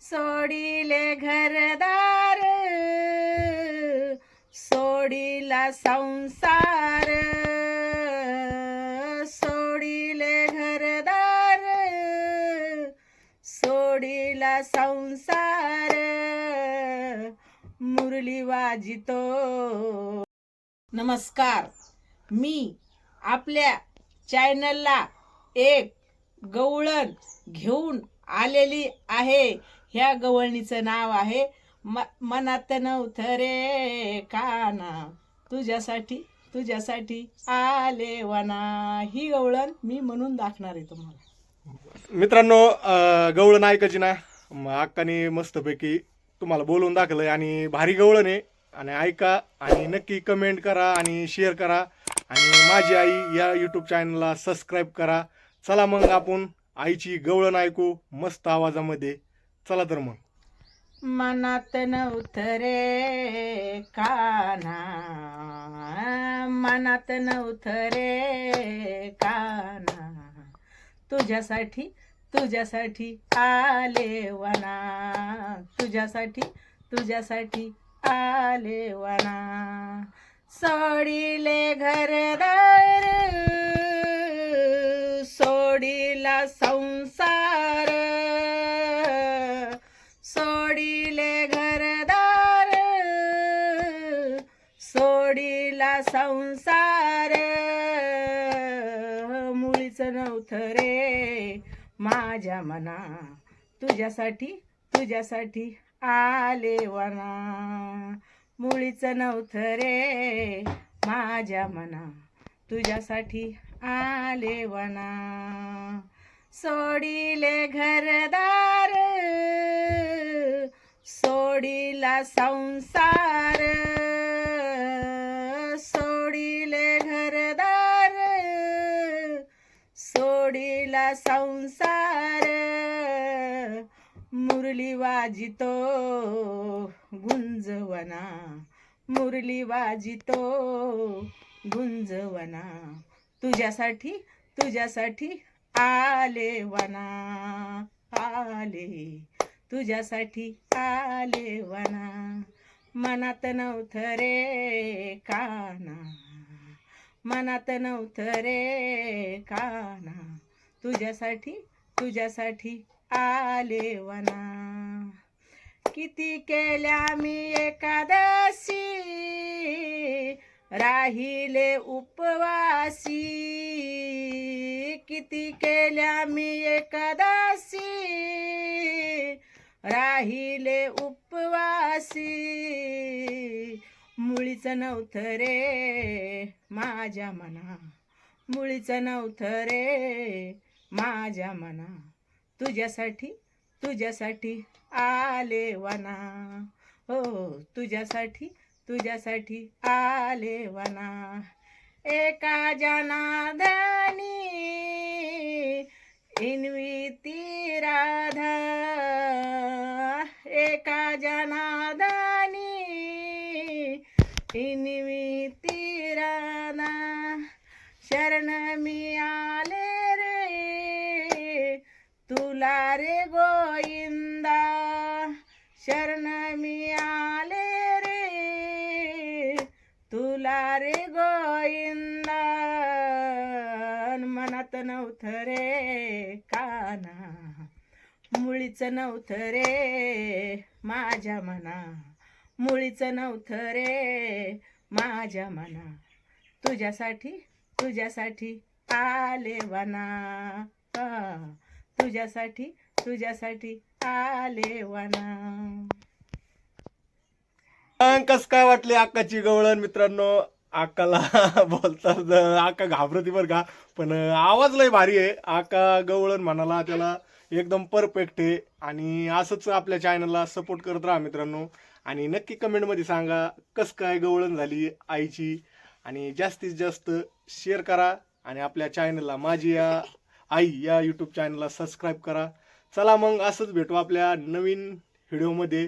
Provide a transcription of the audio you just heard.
सोडिले घरदार सोडिला संसार सोडिले घरदार सोडिला संसार. मुरली वाजितो. नमस्कार. मी आपल्या चॅनलला एक गवळण घेऊन आलेली आहे. ह्या गवळणीचं नाव आहे म मनात नवथरे रे काना. तुझ्यासाठी तुझ्यासाठी आले वना. ही गवळण मी म्हणून दाखणार आहे तुम्हाला. मित्रांनो गवळण ऐकायची ना मग अक्काने मस्तपैकी तुम्हाला बोलून दाखवलंय आणि भारी गवळण आहे. आणि ऐका आणि नक्की कमेंट करा आणि शेअर करा. आणि माझी आई या यूट्यूब चॅनलला सबस्क्राईब करा. चला मग आपण आईची गवळण ऐकू मस्त आवाजामध्ये. चला तर मग. मनात नव्हतं रे काना. मनात नव्हतं रे काना. तुझ्यासाठी तुझ्यासाठी आले वना. तुझ्यासाठी तुझ्यासाठी आले वना. सोडिले घरदार सोडिला संसार. संसार. मुळीच नव्हतं रे. माझ्या मना तुझ्यासाठी तुझ्यासाठी आले वना. मुळीच नव्हतं रे. माझ्या मना तुझ्यासाठी आले वना. सोडिले घरदार सोडिला संसार. सोडिला संसार मुरली वाजितो गुंजवना मुरली वाजितो गुंजवना. तुझ्यासाठी तुझ्यासाठी आले वना आले. तुझ्यासाठी आले वना. मनात नव्हतं रे काना मनात नव्हतं रे काना. तुझ्यासाठी तुझ्यासाठी आले वना. किती केल्या मी एकादशी? राहिले उपवासी. किती केल्या मी एकादशी? राहिले उपवासी. मुळीच नव्हतं रे माझ्या मना. मुळीच नव्हतं रे माझ्या मना तुझ्यासाठी तुझ्यासाठी आले वना. हो तुझ्यासाठी तुझ्यासाठी आले वना. एका जनाधानी इन्विती राधा. एका जनाधानी इन्विती ती राधा. शरण मी आले तुला रे गोविंदा शरण मी आले रे. तुला रे गोविंदा अन मनात नव्हतं रे काना. मुळीच नव्हतं रे माझ्या मना. मुळीच नव्हतं रे माझ्या मना. तुझ्यासाठी तुझ्यासाठी आले वना. हा, तुझ्यासाठी तुझ्यासाठी आले वना कस काय वाटले अक्काची गवळण मित्रांनो? अक्काला बोलतात अक्का घाबरती बरं का पण आवाज लय भारी आहे. अक्का गवळण म्हणाला त्याला एकदम परफेक्ट आहे. आणि असंच आपल्या चॅनलला सपोर्ट करत राहा मित्रांनो. आणि नक्की कमेंटमध्ये सांगा कस काय गवळण झाली आईची? आणि जास्तीत जास्त शेअर करा. आणि आपल्या चॅनलला माझी या आई या यूट्यूब चॅनलला सबस्क्राईब करा. चला मग असंच भेटू आपल्या नवीन व्हिडिओमध्ये